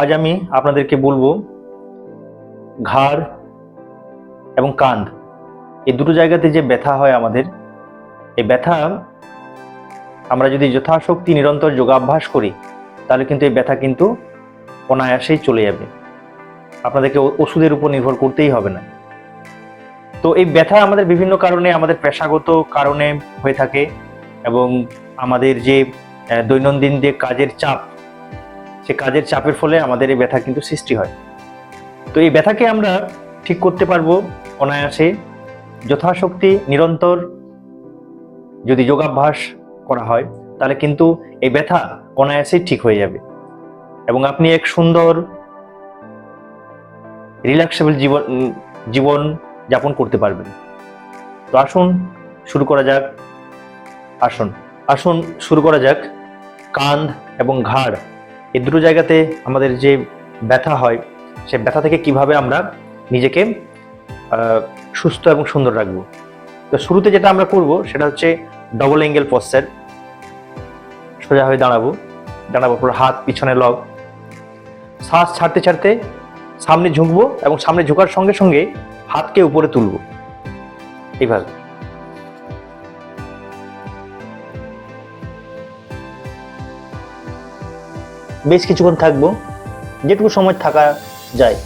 আজ আমি আপনাদেরকে বলব ঘাড় এবং কাঁধ এই দুটো জায়গাতে যে ব্যথা হয় আমাদের, এই ব্যথা আমরা যদি যথাশক্তি নিরন্তর যোগাভ্যাস করি, তাহলে কিন্তু এই ব্যথা কিন্তু অনায়াসেই চলে যাবে। আপনাদেরকে ওষুধের উপর নির্ভর করতেই হবে না। তো এই ব্যথা আমাদের বিভিন্ন কারণে আমাদের পেশাগত কারণে হয়ে থাকে এবং আমাদের যে দৈনন্দিন যে কাজের চাপ সে কাজের চাপের ফলে আমাদের এই ব্যথা কিন্তু সৃষ্টি হয়। তো এই ব্যথাকে আমরা ঠিক করতে পারব অনায়াসে। যথাশক্তি নিরন্তর যদি যোগাভ্যাস করা হয়, তাহলে কিন্তু এই ব্যথা অনায়াসেই ঠিক হয়ে যাবে। এবং আপনি এক সুন্দর রিল্যাক্সেবল জীবন জীবন যাপন করতে পারবেন। তো আসুন, শুরু করা যাক। আসুন আসুন, শুরু করা যাক। কাঁধ এবং ঘাড় এই দুটো জায়গাতে আমাদের যে ব্যথা হয়, সে ব্যথা থেকে কীভাবে আমরা নিজেকে সুস্থ এবং সুন্দর রাখব? তো শুরুতে যেটা আমরা করব, সেটা হচ্ছে ডবল অ্যাঙ্গেল পশ্চার সোজা হয়ে দাঁড়াবো। দাঁড়াবো পুরো হাত পিছনে লগ শ্বাস ছাড়তে ছাড়তে সামনে ঝুঁকবো এবং সামনে ঝুঁকার সঙ্গে সঙ্গে হাতকে উপরে তুলবো। এইভাবে। বেশ কিছুক্ষণ থাকব। যেটুকু সময় থাকা যায়।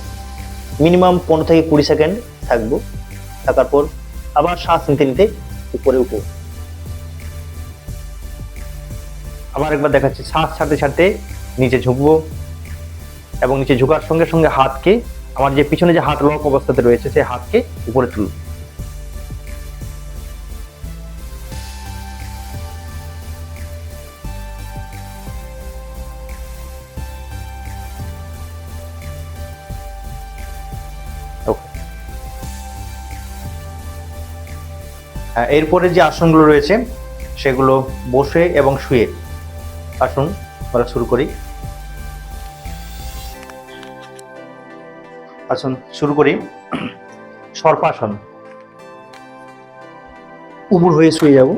মিনিমাম পনেরো থেকে কুড়ি সেকেন্ড থাকব। থাকার পর আবার শ্বাস নিতে নিতে উপরে উঠবো। আবার একবার দেখাচ্ছি। শ্বাস ছাড়তে ছাড়তে নিচে ঝুঁকবো এবং নিচে ঝুঁকার সঙ্গে সঙ্গে হাতকে, আমার যে পিছনে যে হাত লক অবস্থাতে রয়েছে, সেই হাতকে উপরে তুলব। এরপরে যে আসনগুলো রয়েছে, সেগুলো বসে এবং শুয়ে। আসুন, আমরা শুরু করি। আসুন, শুরু করি। সর্পাসন। উবুর হয়ে শুয়ে যাব।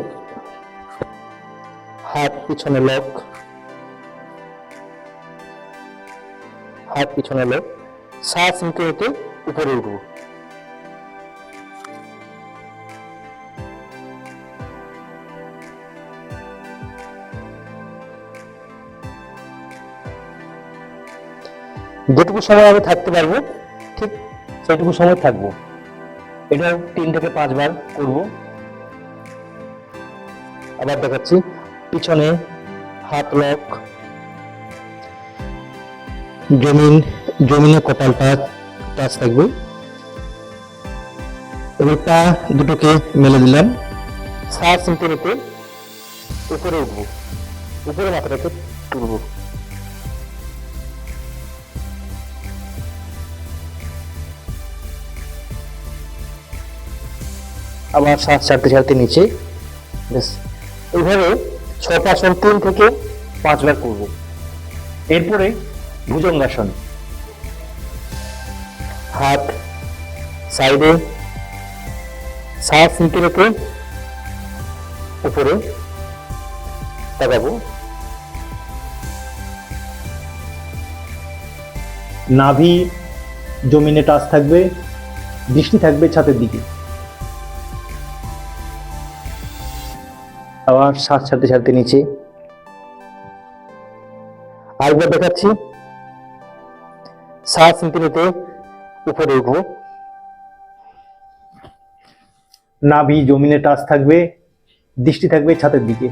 হাত পিছনে লক। হাত পিছনে লক। শ্বাস নিতে নিতে উপরে উঠবো। যেটুকু সময় আমি থাকতে পারব, ঠিক সেটুকু সময় থাকব। এটা তিন থেকে পাঁচবার করব। আবার দেখাচ্ছি, পিছনে হাত লক জমিন, জমিনে কপালটা টাচ থাকবে। এবার পা দুটোকে মেলে দিলাম। নিতে নিতে উপরে উঠবো। উপরে মাথাটাকে তুলবো। আবার সাত ছাড়তে ছাড়তে নিচে। এইভাবে ছয় আসন তিন থেকে পাঁচবার করব। এরপরে ভুজঙ্গাসন। হাত সাইডে শ্বাস নিতে নিতে উপরে তাকাবো নাভি জমিনে টাচ থাকবে দৃষ্টি থাকবে ছাতের দিকে। আবার শ্বাস ছাড়তে ছাড়তে নিচে। আরেকবার দেখাচ্ছি। নিতে নিতে উপরে উঠবো। নাভি, জমিনে টাচ থাকবে, দৃষ্টি থাকবে ছাতের দিকে।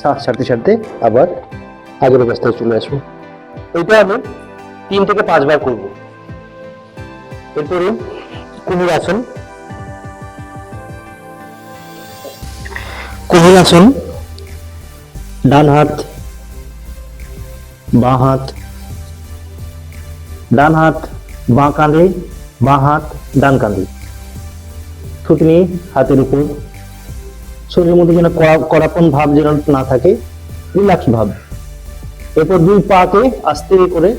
শ্বাস ছাড়তে ছাড়তে আবার আগের অবস্থায় চলে আসব। এটা আমি তিন থেকে পাঁচবার করব। এরপরে কুমির আসন। কুমির আসন ডান হাত বাঁ হাত ডান হাত বাঁ কাঁধে বাঁ হাত ডান কাঁধে থুতনি, হাতের উপর। শরীরের মধ্যে যেন কড়া- কড়াপন ভাব যেন না থাকে, রিল্যাক্স ভাব। এরপর দুই পাকে আস্তে করে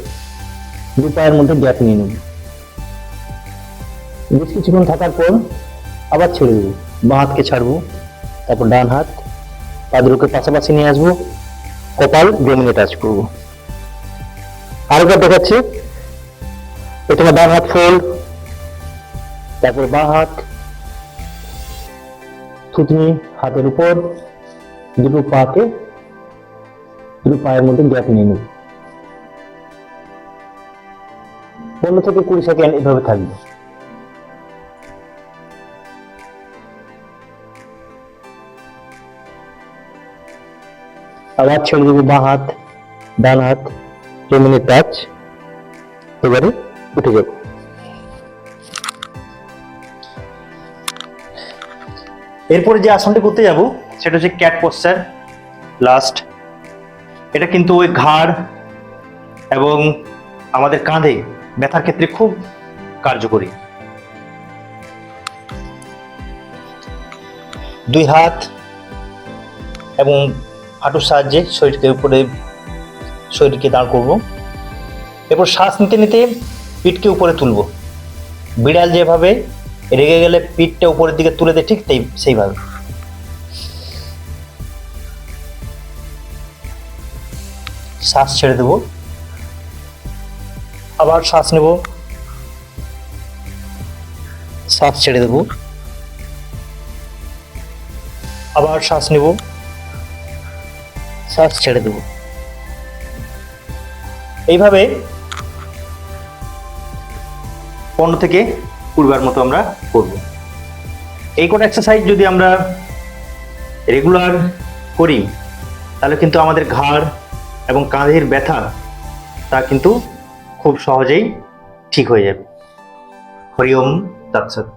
দুই পায়ের মধ্যে গ্যাপ নিয়ে নেব বেশ কিছুক্ষণ থাকার পর আবার ছেড়ে দেবো বাঁ হাতকে ছাড়বো। তারপর ডান হাত, পা পাশাপাশি নিয়ে আসব। কপাল জমিনে টাচ করব। আরেকবার দেখাচ্ছি। প্রথমে ডান হাত ফোল্ড তারপর বাঁ হাত, থুতনি হাতের উপর, দুটো পাকে, দুটো পায়ের মধ্যে গ্যাপ নিয়ে নেব। পনেরো থেকে কুড়ি সেকেন্ড এভাবে থাকবে। আবার ছেড়ে দেবো, বাঁ হাত, ডান হাত জমিনে টাচ এবারে উঠে যাব। এরপরে যে আসনটি করতে যাব, সেটা হচ্ছে ক্যাট পোস্টার লাস্ট এটা কিন্তু ওই ঘাড় এবং আমাদের কাঁধে ব্যথার ক্ষেত্রে খুব কার্যকরী। দুই হাত এবং হাঁটুর সাহায্যে শরীরকে উপরে, শরীরকে দাঁড় করব। এরপর শ্বাস নিতে নিতে পিঠকে উপরে তুলব। বিড়াল যেভাবে রেগে গেলে পিঠটা উপরের দিকে তুলে দেয়, ঠিক তাই সেইভাবে। শ্বাস ছেড়ে দেব। আবার শ্বাস নেব। শ্বাস ছেড়ে দেব। আবার শ্বাস নেব। শ্বাস ছেড়ে দেব। এইভাবে পনেরো থেকে কুড়িবার মতো আমরা করব। এই কোন এক্সারসাইজ যদি আমরা রেগুলার করি, তাহলে কিন্তু আমাদের ঘাড় এবং কাঁধের ব্যথা, তা কিন্তু খুব সহজেই ঠিক হয়ে যাবে। হরিওম তৎসৎ।